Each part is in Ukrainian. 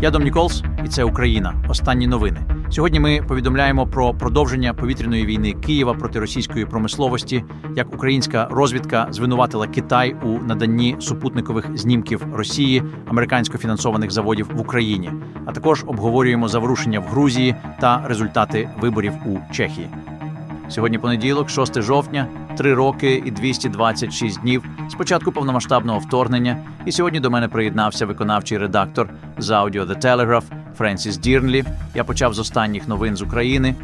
Я Дом Ніколс, і це Україна. Останні новини. Сьогодні ми повідомляємо про продовження повітряної війни Києва проти російської промисловості, як українська розвідка звинуватила Китай у наданні супутникових знімків Росії американсько фінансованих заводів в Україні. А також обговорюємо заворушення в Грузії та результати виборів у Чехії. Сьогодні понеділок, 6 жовтня, 3 роки і 226 днів з початку повномасштабного вторгнення. І сьогодні до мене приєднався виконавчий редактор з Audio The Telegraph Френсіс Дірнлі. Я почав з останніх новин з України.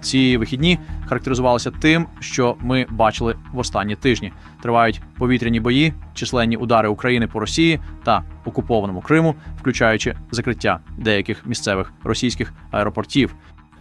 Ці вихідні характеризувалися тим, що ми бачили в останні тижні. Тривають повітряні бої, численні удари України по Росії та окупованому Криму, включаючи закриття деяких місцевих російських аеропортів.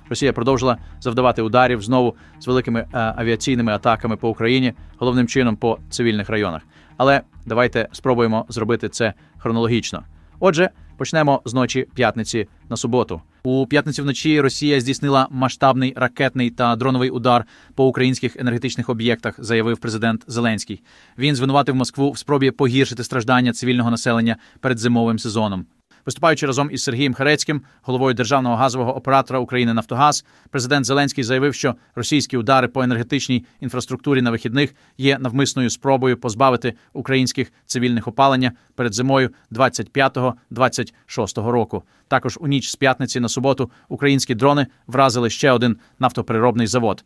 Росія продовжила завдавати ударів знову з великими е, авіаційними атаками по Україні, головним чином по цивільних районах. Але давайте спробуємо зробити це хронологічно. Отже, почнемо з ночі п'ятниці на суботу. У п'ятницю вночі Росія здійснила масштабний ракетний та дроновий удар по українських енергетичних об'єктах, заявив президент Зеленський. Він звинуватив Москву в спробі погіршити страждання цивільного населення перед зимовим сезоном. Виступаючи разом із Сергієм Харецьким, головою державного газового оператора України Нафтогаз, президент Зеленський заявив, що російські удари по енергетичній інфраструктурі на вихідних є навмисною спробою позбавити українських цивільних опалення перед зимою 25-26 року. Також у ніч з п'ятниці на суботу українські дрони вразили ще один нафтопереробний завод.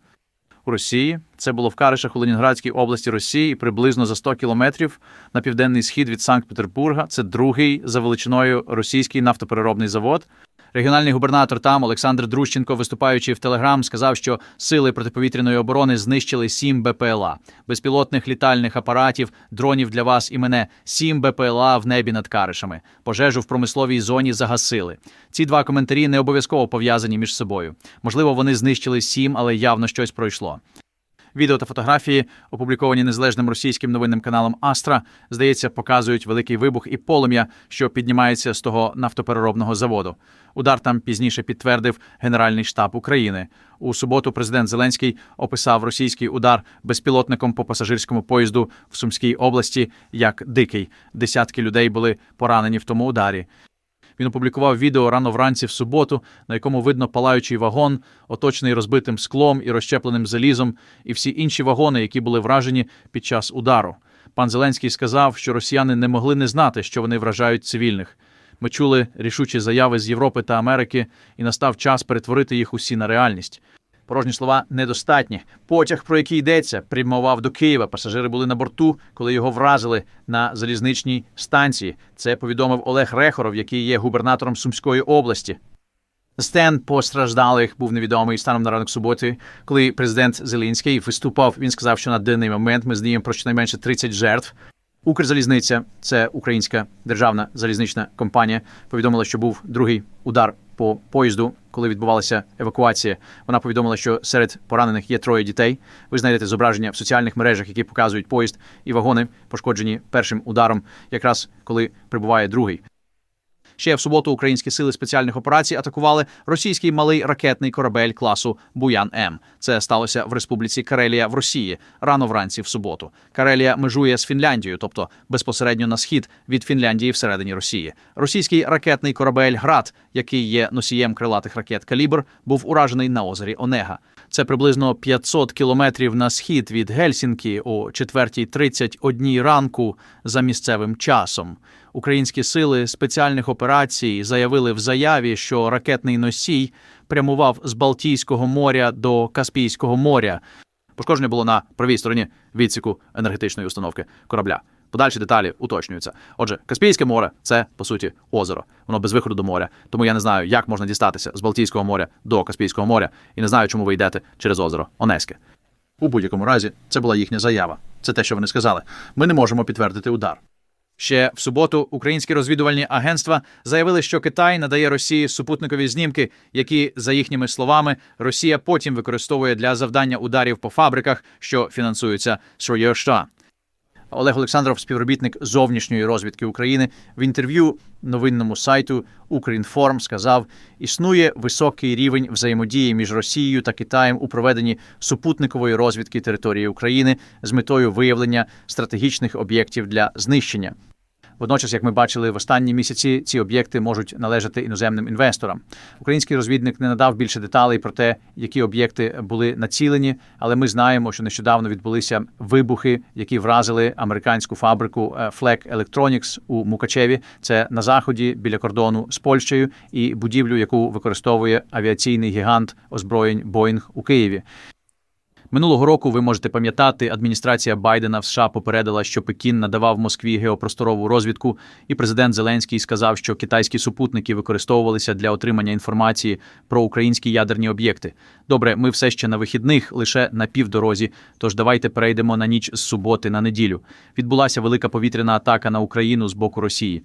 У Росії це було в Каришах у Ленінградській області Росії, приблизно за 100 кілометрів на південний схід від Санкт-Петербурга. Це другий за величиною російський нафтопереробний завод. Регіональний губернатор там Олександр Друщенко, виступаючи в Телеграм, сказав, що сили протиповітряної оборони знищили сім БПЛА, безпілотних літальних апаратів, дронів для вас і мене, сім БПЛА в небі над Каришами. Пожежу в промисловій зоні загасили. Ці два коментарі не обов'язково пов'язані між собою. Можливо, вони знищили сім, але явно щось пройшло. Відео та фотографії, опубліковані незалежним російським новинним каналом Астра, здається, показують великий вибух і полум'я, що піднімається з того нафтопереробного заводу. Удар там пізніше підтвердив Генеральний штаб України. У суботу президент Зеленський описав російський удар безпілотником по пасажирському поїзду в Сумській області як дикий. Десятки людей були поранені в тому ударі. Він опублікував відео рано вранці в суботу, на якому видно палаючий вагон, оточений розбитим склом і розщепленим залізом, і всі інші вагони, які були вражені під час удару. Пан Зеленський сказав, що росіяни не могли не знати, що вони вражають цивільних. Ми чули рішучі заяви з Європи та Америки, і настав час перетворити їх усі на реальність. Порожні слова недостатні. Потяг, про який йдеться, прямував до Києва. Пасажири були на борту, коли його вразили на залізничній станції. Це повідомив Олег Рехоров, який є губернатором Сумської області. Стен постраждалих був невідомий станом на ранок суботи, коли президент Зеленський виступав. Він сказав, що на даний момент ми знаємо про щонайменше 30 жертв. Укрзалізниця, це українська державна залізнична компанія, повідомила, що був другий удар по поїзду, коли відбувалася евакуація. Вона повідомила, що серед поранених є троє дітей. Ви знайдете зображення в соціальних мережах, які показують поїзд і вагони, пошкоджені першим ударом, якраз коли прибуває другий. Ще в суботу українські сили спеціальних операцій атакували російський малий ракетний корабель класу Буян М. Це сталося в Республіці Карелія в Росії рано вранці в суботу. Карелія межує з Фінляндією, тобто безпосередньо на схід від Фінляндії всередині Росії. Російський ракетний корабель Град, який є носієм крилатих ракет Калібр, був уражений на озері Онега. Це приблизно 500 кілометрів на схід від Гельсінкі о 4.31 ранку за місцевим часом. Українські сили спеціальних операцій заявили в заяві, що ракетний носій прямував з Балтійського моря до Каспійського моря. Пошкодження було на правій стороні відсіку енергетичної установки корабля. Подальші деталі уточнюються. Отже, Каспійське море це по суті озеро. Воно без виходу до моря. Тому я не знаю, як можна дістатися з Балтійського моря до Каспійського моря, і не знаю, чому ви йдете через озеро Онеське. У будь-якому разі, це була їхня заява. Це те, що вони сказали. Ми не можемо підтвердити удар. Ще в суботу українські розвідувальні агентства заявили, що Китай надає Росії супутникові знімки, які, за їхніми словами, Росія потім використовує для завдання ударів по фабриках, що фінансуються США. Олег Олександров, співробітник зовнішньої розвідки України, в інтерв'ю новинному сайту Укрінформ сказав: існує високий рівень взаємодії між Росією та Китаєм у проведенні супутникової розвідки території України з метою виявлення стратегічних об'єктів для знищення. Водночас, як ми бачили в останні місяці, ці об'єкти можуть належати іноземним інвесторам. Український розвідник не надав більше деталей про те, які об'єкти були націлені, але ми знаємо, що нещодавно відбулися вибухи, які вразили американську фабрику е, Fleck Electronics у Мукачеві. Це на заході біля кордону з Польщею, і будівлю, яку використовує авіаційний гігант озброєнь Боїнг у Києві. Минулого року ви можете пам'ятати, адміністрація Байдена в США попередила, що Пекін надавав Москві геопросторову розвідку, і президент Зеленський сказав, що китайські супутники використовувалися для отримання інформації про українські ядерні об'єкти. Добре, ми все ще на вихідних, лише на півдорозі. Тож давайте перейдемо на ніч з суботи на неділю. Відбулася велика повітряна атака на Україну з боку Росії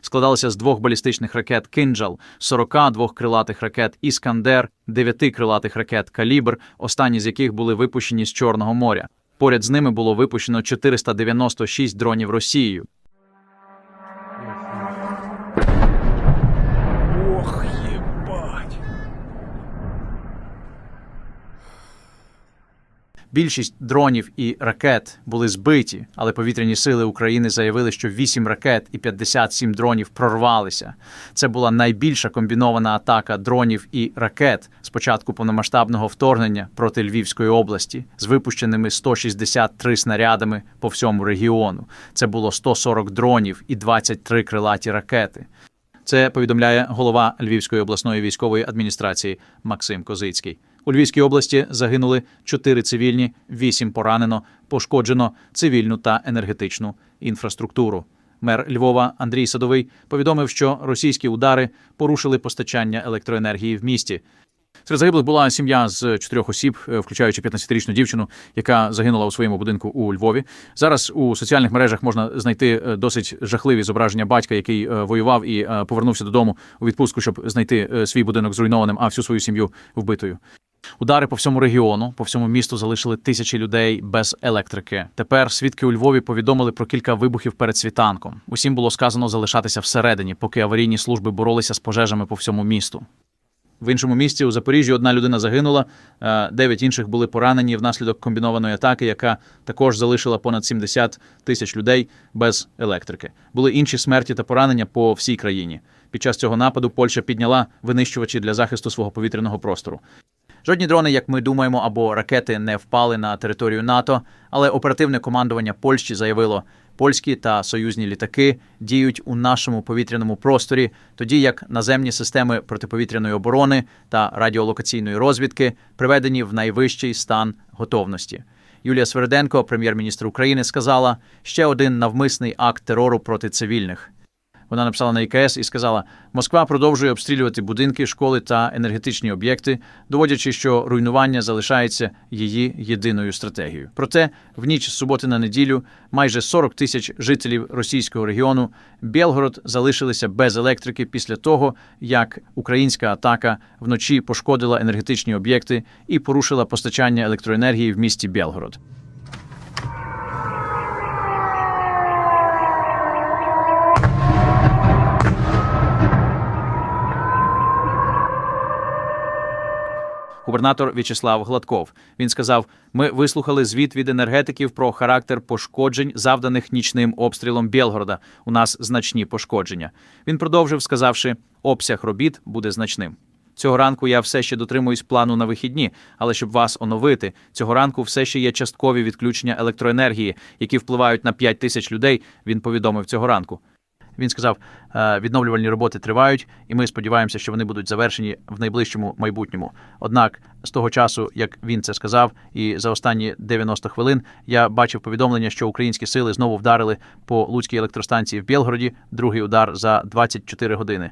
складалася з двох балістичних ракет «Кинджал», 42 крилатих ракет Іскандер, 9 крилатих ракет Калібр, останні з яких були випущені з Чорного моря. Поряд з ними було випущено 496 дронів Росією. Більшість дронів і ракет були збиті, але повітряні сили України заявили, що 8 ракет і 57 дронів прорвалися. Це була найбільша комбінована атака дронів і ракет з початку повномасштабного вторгнення проти Львівської області з випущеними 163 снарядами по всьому регіону. Це було 140 дронів і 23 крилаті ракети. Це повідомляє голова Львівської обласної військової адміністрації Максим Козицький. У Львівській області загинули 4 цивільні, 8 поранено, пошкоджено цивільну та енергетичну інфраструктуру. Мер Львова Андрій Садовий повідомив, що російські удари порушили постачання електроенергії в місті. Серед загиблих була сім'я з чотирьох осіб, е, включаючи 15-річну дівчину, яка загинула у своєму будинку у Львові. Зараз у соціальних мережах можна знайти е, досить жахливі зображення батька, який е, воював і повернувся додому у відпустку, щоб знайти свій будинок зруйнованим, а всю свою сім'ю вбитою. Удари по всьому регіону, по всьому місту залишили тисячі людей без електрики. Тепер свідки у Львові повідомили про кілька вибухів перед світанком. Усім було сказано залишатися всередині, поки аварійні служби боролися з пожежами по всьому місту. В іншому місті у Запоріжжі одна людина загинула, е, дев'ять інших були поранені внаслідок комбінованої атаки, яка також залишила понад 70 тисяч людей без електрики. Були інші смерті та поранення по всій країні. Під час цього нападу Польща підняла винищувачі для захисту свого повітряного простору. Жодні дрони, як ми думаємо, або ракети не впали на територію НАТО, але оперативне командування Польщі заявило, польські та союзні літаки діють у нашому повітряному просторі, тоді як наземні системи протиповітряної оборони та радіолокаційної розвідки приведені в найвищий стан готовності. Юлія Сверденко, прем'єр-міністр України, сказала ще один навмисний акт терору проти цивільних. Вона написала на ІКС і сказала: Москва продовжує обстрілювати будинки, школи та енергетичні об'єкти, доводячи, що руйнування залишається її єдиною стратегією. Проте, в ніч з суботи на неділю майже 40 тисяч жителів російського регіону Білгород залишилися без електрики після того, як українська атака вночі пошкодила енергетичні об'єкти і порушила постачання електроенергії в місті Білгород. Губернатор В'ячеслав Гладков. Він сказав: Ми вислухали звіт від енергетиків про характер пошкоджень, завданих нічним обстрілом Білгорода. У нас значні пошкодження. Він продовжив, сказавши, обсяг робіт буде значним. Цього ранку я все ще дотримуюсь плану на вихідні, але щоб вас оновити, цього ранку все ще є часткові відключення електроенергії, які впливають на 5 тисяч людей. Він повідомив цього ранку. Він сказав, «Е, відновлювальні роботи тривають, і ми сподіваємося, що вони будуть завершені в найближчому майбутньому. Однак, з того часу, як він це сказав, і за останні 90 хвилин я бачив повідомлення, що українські сили знову вдарили по Луцькій електростанції в Білгороді. Другий удар за 24 години.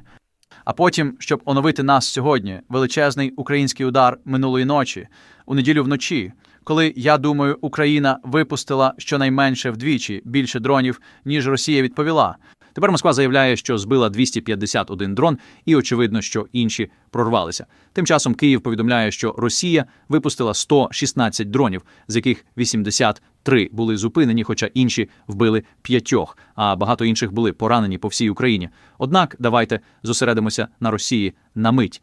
А потім, щоб оновити нас сьогодні, величезний український удар минулої ночі, у неділю вночі, коли я думаю, Україна випустила щонайменше вдвічі більше дронів, ніж Росія відповіла. Тепер Москва заявляє, що збила 251 дрон, і очевидно, що інші прорвалися. Тим часом Київ повідомляє, що Росія випустила 116 дронів, з яких 83 були зупинені, хоча інші вбили п'ятьох, а багато інших були поранені по всій Україні. Однак давайте зосередимося на Росії на мить.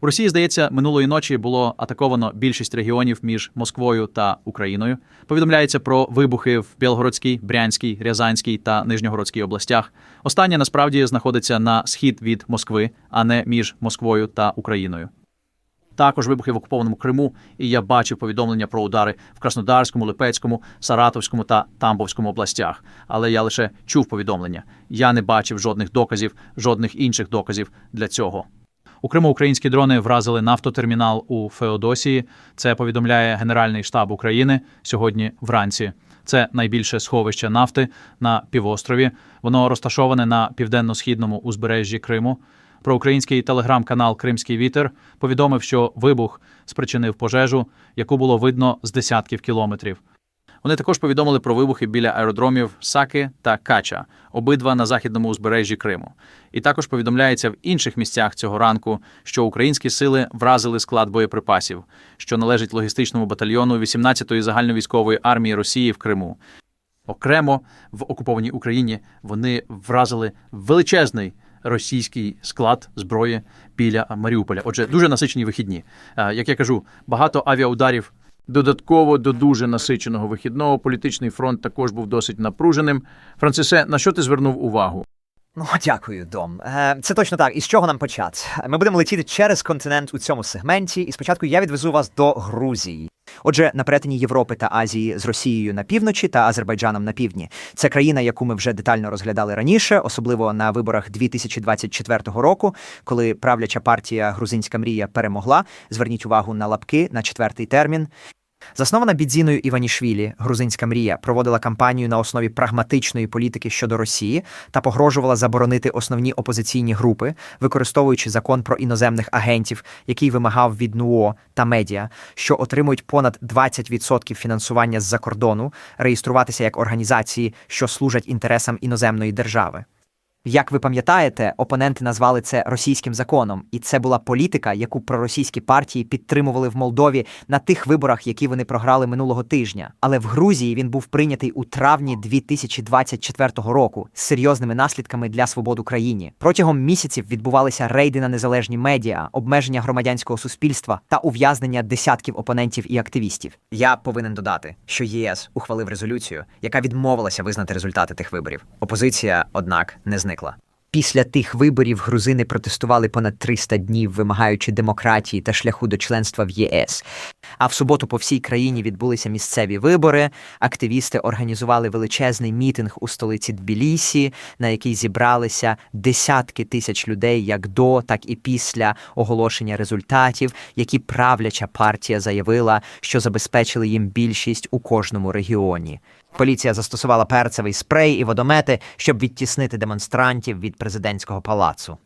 У Росії, здається, минулої ночі було атаковано більшість регіонів між Москвою та Україною. Повідомляється про вибухи в Білгородській, Брянській, Рязанській та Нижньогородській областях. Останнє насправді знаходиться на схід від Москви, а не між Москвою та Україною. Також вибухи в окупованому Криму, і я бачив повідомлення про удари в Краснодарському, Липецькому, Саратовському та Тамбовському областях. Але я лише чув повідомлення. Я не бачив жодних доказів, жодних інших доказів для цього. У Криму українські дрони вразили нафтотермінал у Феодосії. Це повідомляє Генеральний штаб України сьогодні вранці. Це найбільше сховище нафти на півострові. Воно розташоване на південно-східному узбережжі Криму. Проукраїнський телеграм-канал Кримський вітер повідомив, що вибух спричинив пожежу, яку було видно з десятків кілометрів. Вони також повідомили про вибухи біля аеродромів Саки та Кача, обидва на західному узбережжі Криму. І також повідомляється в інших місцях цього ранку, що українські сили вразили склад боєприпасів, що належить логістичному батальйону 18-ї загальновійськової армії Росії в Криму. Окремо в окупованій Україні вони вразили величезний російський склад зброї біля Маріуполя. Отже, дуже насичені вихідні. Е, Як я кажу, багато авіаударів. Додатково до дуже насиченого вихідного політичний фронт також був досить напруженим. Францисе, на що ти звернув увагу? Ну, дякую, Дом. Е, Це точно так. І з чого нам почати? Ми будемо летіти через континент у цьому сегменті, і спочатку я відвезу вас до Грузії. Отже, на перетині Європи та Азії з Росією на півночі та Азербайджаном на півдні. Це країна, яку ми вже детально розглядали раніше, особливо на виборах 2024 року, коли правляча партія Грузинська мрія перемогла. Зверніть увагу на лапки на четвертий термін. Заснована Бідзіною Іванішвілі, грузинська мрія проводила кампанію на основі прагматичної політики щодо Росії та погрожувала заборонити основні опозиційні групи, використовуючи закон про іноземних агентів, який вимагав від НУО та медіа, що отримують понад 20% фінансування з-за кордону, реєструватися як організації, що служать інтересам іноземної держави. Як ви пам'ятаєте, опоненти назвали це російським законом, і це була політика, яку проросійські партії підтримували в Молдові на тих виборах, які вони програли минулого тижня. Але в Грузії він був прийнятий у травні 2024 року з серйозними наслідками для свобод України. Протягом місяців відбувалися рейди на незалежні медіа, обмеження громадянського суспільства та ув'язнення десятків опонентів і активістів. Я повинен додати, що ЄС ухвалив резолюцію, яка відмовилася визнати результати тих виборів. Опозиція, однак, не зникла. Після тих виборів грузини протестували понад 300 днів, вимагаючи демократії та шляху до членства в ЄС. А в суботу по всій країні відбулися місцеві вибори. Активісти організували величезний мітинг у столиці Тбілісі, на який зібралися десятки тисяч людей як до, так і після оголошення результатів, які правляча партія заявила, що забезпечили їм більшість у кожному регіоні. Поліція застосувала перцевий спрей і водомети, щоб відтіснити демонстрантів від президентського палацу.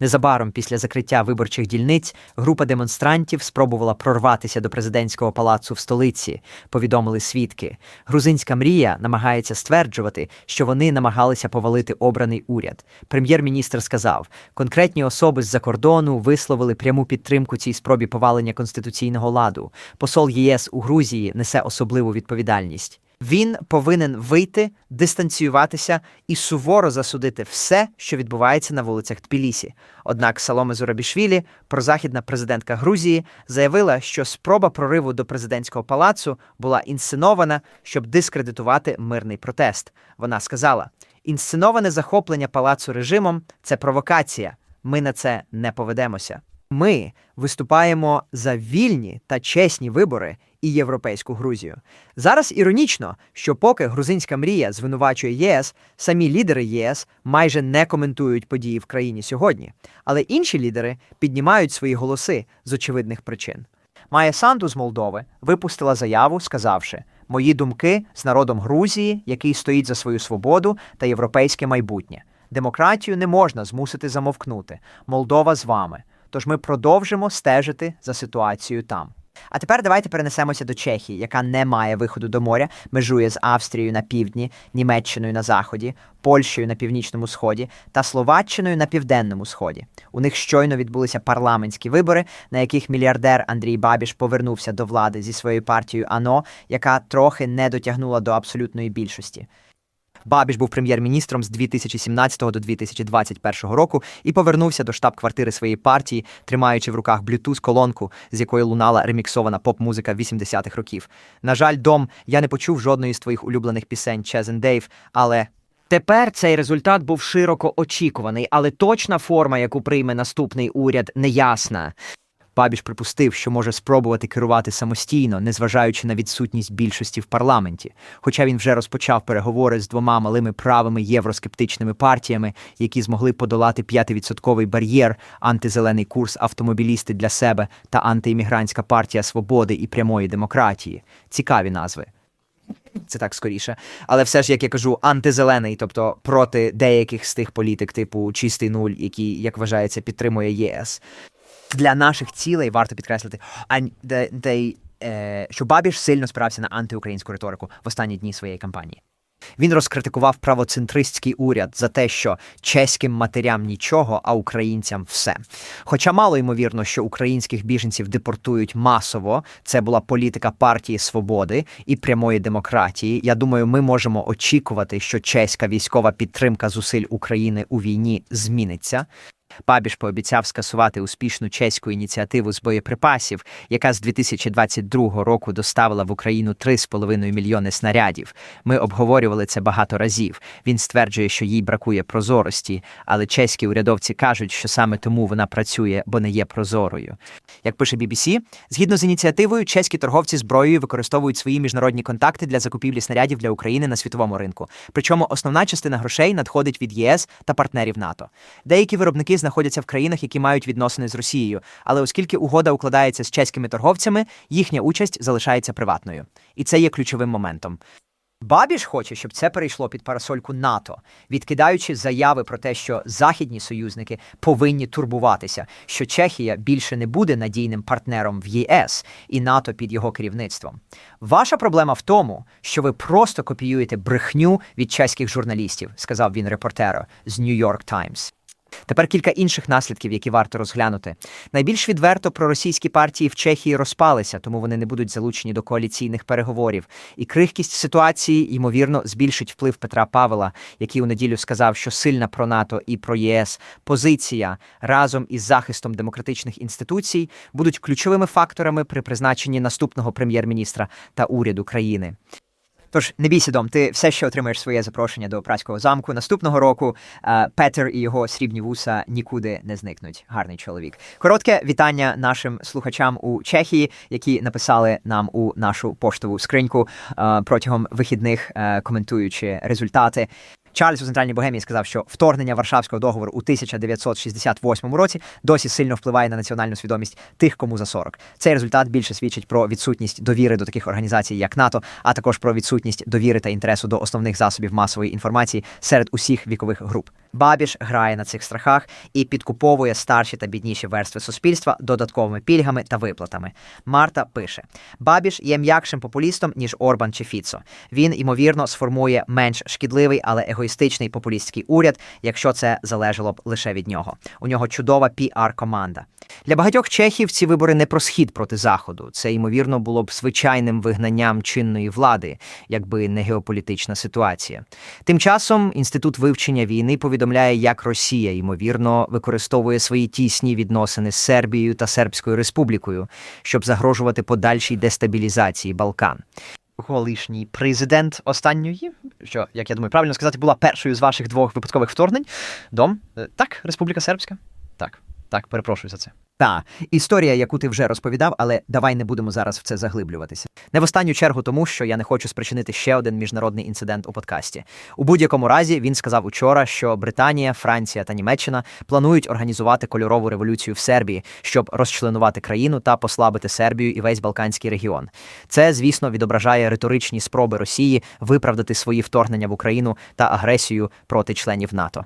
Незабаром після закриття виборчих дільниць група демонстрантів спробувала прорватися до президентського палацу в столиці, повідомили свідки. Грузинська мрія намагається стверджувати, що вони намагалися повалити обраний уряд. Прем'єр-міністр сказав, конкретні особи з-за кордону висловили пряму підтримку цій спробі повалення конституційного ладу. Посол ЄС у Грузії несе особливу відповідальність. Він повинен вийти, дистанціюватися і суворо засудити все, що відбувається на вулицях Тбілісі. Однак Саломе Зурабішвілі, прозахідна президентка Грузії, заявила, що спроба прориву до президентського палацу була інсценована, щоб дискредитувати мирний протест. Вона сказала: інсценоване захоплення палацу режимом це провокація. Ми на це не поведемося. Ми виступаємо за вільні та чесні вибори і європейську Грузію. Зараз іронічно, що поки грузинська мрія звинувачує ЄС, самі лідери ЄС майже не коментують події в країні сьогодні, але інші лідери піднімають свої голоси з очевидних причин. Майя Санду з Молдови випустила заяву, сказавши: Мої думки з народом Грузії, який стоїть за свою свободу та європейське майбутнє. Демократію не можна змусити замовкнути. Молдова з вами. Тож ми продовжимо стежити за ситуацією там. А тепер давайте перенесемося до Чехії, яка не має виходу до моря, межує з Австрією на півдні, Німеччиною на заході, Польщею на північному сході та Словаччиною на південному сході. У них щойно відбулися парламентські вибори, на яких мільярдер Андрій Бабіш повернувся до влади зі своєю партією АНО, яка трохи не дотягнула до абсолютної більшості. Бабіш був прем'єр-міністром з 2017 до 2021 року і повернувся до штаб-квартири своєї партії, тримаючи в руках Bluetooth колонку, з якої лунала реміксована поп-музика 80-х років. На жаль, дом, я не почув жодної з твоїх улюблених пісень and Dave, але Тепер цей результат був широко очікуваний, але точна форма, яку прийме наступний уряд, неясна. Бабіш припустив, що може спробувати керувати самостійно, незважаючи на відсутність більшості в парламенті. Хоча він вже розпочав переговори з двома малими правими євроскептичними партіями, які змогли подолати 5-відсотковий бар'єр, антизелений курс автомобілісти для себе та антиіммігрантська партія свободи і прямої демократії. Цікаві назви. Це так скоріше. Але все ж, як я кажу, антизелений, тобто проти деяких з тих політик, типу чистий нуль, який, як вважається, підтримує ЄС. Для наших цілей варто підкреслити, а де, е, що Бабіш сильно спирався на антиукраїнську риторику в останні дні своєї кампанії. Він розкритикував правоцентристський уряд за те, що чеським матерям нічого, а українцям все. Хоча мало ймовірно, що українських біженців депортують масово, це була політика партії свободи і прямої демократії. Я думаю, ми можемо очікувати, що чеська військова підтримка зусиль України у війні зміниться. Бабіш пообіцяв скасувати успішну чеську ініціативу з боєприпасів, яка з 2022 року доставила в Україну 3,5 мільйони снарядів. Ми обговорювали це багато разів. Він стверджує, що їй бракує прозорості, але чеські урядовці кажуть, що саме тому вона працює, бо не є прозорою. Як пише BBC, згідно з ініціативою, чеські торговці зброєю використовують свої міжнародні контакти для закупівлі снарядів для України на світовому ринку. Причому основна частина грошей надходить від ЄС та партнерів НАТО. Деякі виробники знаходяться в країнах, які мають відносини з Росією, але оскільки угода укладається з чеськими торговцями, їхня участь залишається приватною. І це є ключовим моментом. Бабіш хоче, щоб це перейшло під парасольку НАТО, відкидаючи заяви про те, що західні союзники повинні турбуватися, що Чехія більше не буде надійним партнером в ЄС і НАТО під його керівництвом. Ваша проблема в тому, що ви просто копіюєте брехню від чеських журналістів, сказав він репортеру з New York Times. Тепер кілька інших наслідків, які варто розглянути. Найбільш відверто проросійські партії в Чехії розпалися, тому вони не будуть залучені до коаліційних переговорів. І крихкість ситуації, ймовірно, збільшить вплив Петра Павела, який у неділю сказав, що сильна про НАТО і про ЄС позиція разом із захистом демократичних інституцій будуть ключовими факторами при призначенні наступного прем'єр-міністра та уряду країни. Тож не бійся, дом, ти все ще отримаєш своє запрошення до праського замку. Наступного року е, Петер і його срібні вуса нікуди не зникнуть. Гарний чоловік. Коротке вітання нашим слухачам у Чехії, які написали нам у нашу поштову скриньку е, протягом вихідних, е, коментуючи результати. Чарльз у центральній Богемії сказав, що вторгнення Варшавського договору у 1968 році досі сильно впливає на національну свідомість тих, кому за 40. Цей результат більше свідчить про відсутність довіри до таких організацій, як НАТО, а також про відсутність довіри та інтересу до основних засобів масової інформації серед усіх вікових груп. Бабіш грає на цих страхах і підкуповує старші та бідніші верстви суспільства додатковими пільгами та виплатами. Марта пише: Бабіш є м'якшим популістом ніж Орбан чи Фіцо. Він ймовірно сформує менш шкідливий, але егоїстичний популістський уряд, якщо це залежало б лише від нього. У нього чудова піар-команда. Для багатьох чехів ці вибори не про схід проти заходу. Це ймовірно було б звичайним вигнанням чинної влади, якби не геополітична ситуація. Тим часом інститут вивчення війни повідомляє, як Росія ймовірно використовує свої тісні відносини з Сербією та Сербською Республікою, щоб загрожувати подальшій дестабілізації Балкан. Колишній президент останньої, що як я думаю, правильно сказати, була першою з ваших двох випадкових вторгнень. Дом Е, так, Республіка Сербська. Так, так, перепрошую за це. Та історія, яку ти вже розповідав, але давай не будемо зараз в це заглиблюватися. Не в останню чергу, тому що я не хочу спричинити ще один міжнародний інцидент у подкасті. У будь-якому разі він сказав учора, що Британія, Франція та Німеччина планують організувати кольорову революцію в Сербії, щоб розчленувати країну та послабити Сербію і весь Балканський регіон. Це, звісно, відображає риторичні спроби Росії виправдати свої вторгнення в Україну та агресію проти членів НАТО.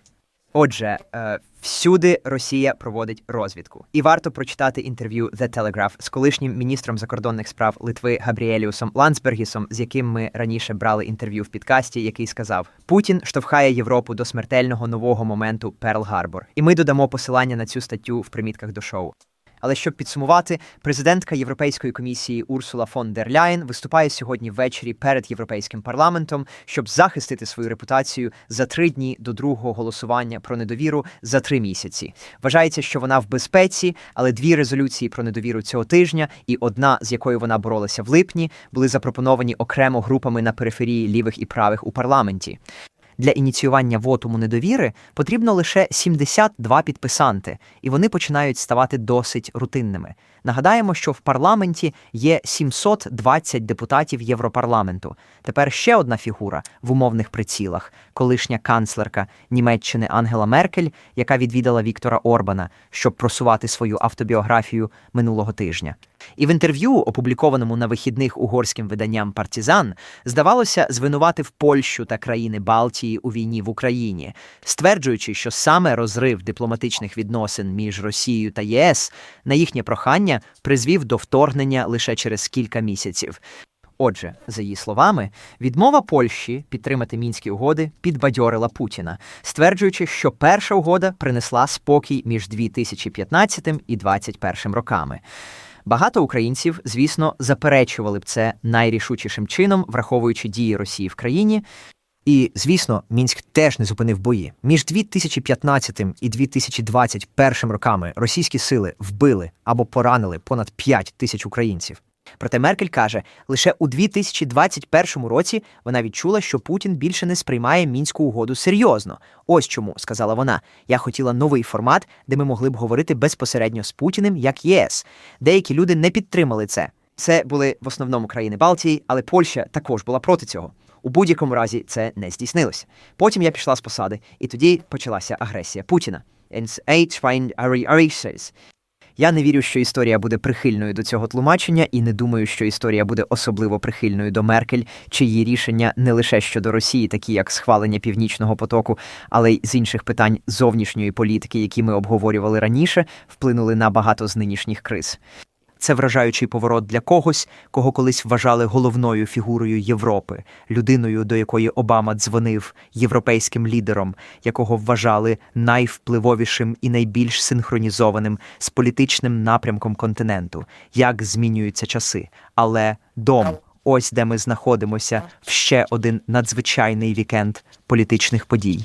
Отже, е, всюди Росія проводить розвідку, і варто прочитати інтерв'ю The Telegraph з колишнім міністром закордонних справ Литви Габріеліусом Ландсбергісом, з яким ми раніше брали інтерв'ю в підкасті, який сказав: Путін штовхає Європу до смертельного нового моменту Перл Гарбор. І ми додамо посилання на цю статтю в примітках до шоу. Але щоб підсумувати, президентка Європейської комісії Урсула фон дер Ляєн виступає сьогодні ввечері перед європейським парламентом, щоб захистити свою репутацію за три дні до другого голосування про недовіру за три місяці. Вважається, що вона в безпеці, але дві резолюції про недовіру цього тижня, і одна, з якою вона боролася в липні, були запропоновані окремо групами на периферії лівих і правих у парламенті. Для ініціювання вотуму недовіри потрібно лише 72 підписанти, і вони починають ставати досить рутинними. Нагадаємо, що в парламенті є 720 депутатів Європарламенту. Тепер ще одна фігура в умовних прицілах колишня канцлерка Німеччини Ангела Меркель, яка відвідала Віктора Орбана, щоб просувати свою автобіографію минулого тижня. І в інтерв'ю, опублікованому на вихідних угорським виданням Партізан, здавалося, звинуватив Польщу та країни Балтії у війні в Україні, стверджуючи, що саме розрив дипломатичних відносин між Росією та ЄС на їхнє прохання призвів до вторгнення лише через кілька місяців. Отже, за її словами, відмова Польщі підтримати мінські угоди підбадьорила Путіна, стверджуючи, що перша угода принесла спокій між 2015 і 2021 роками. Багато українців, звісно, заперечували б це найрішучішим чином, враховуючи дії Росії в країні. І, звісно, Мінськ теж не зупинив бої. Між 2015 і 2021 роками російські сили вбили або поранили понад 5 тисяч українців. Проте Меркель каже, лише у 2021 році вона відчула, що Путін більше не сприймає мінську угоду серйозно. Ось чому, сказала вона. Я хотіла новий формат, де ми могли б говорити безпосередньо з Путіним як ЄС. Деякі люди не підтримали це. Це були в основному країни Балтії, але Польща також була проти цього. У будь-якому разі це не здійснилося. Потім я пішла з посади, і тоді почалася агресія Путіна. Я не вірю, що історія буде прихильною до цього тлумачення, і не думаю, що історія буде особливо прихильною до Меркель, чиї рішення не лише щодо Росії, такі як схвалення північного потоку, але й з інших питань зовнішньої політики, які ми обговорювали раніше, вплинули на багато з нинішніх криз. Це вражаючий поворот для когось, кого колись вважали головною фігурою Європи, людиною, до якої Обама дзвонив, європейським лідером, якого вважали найвпливовішим і найбільш синхронізованим з політичним напрямком континенту, як змінюються часи. Але дом, ось де ми знаходимося в ще один надзвичайний вікенд політичних подій.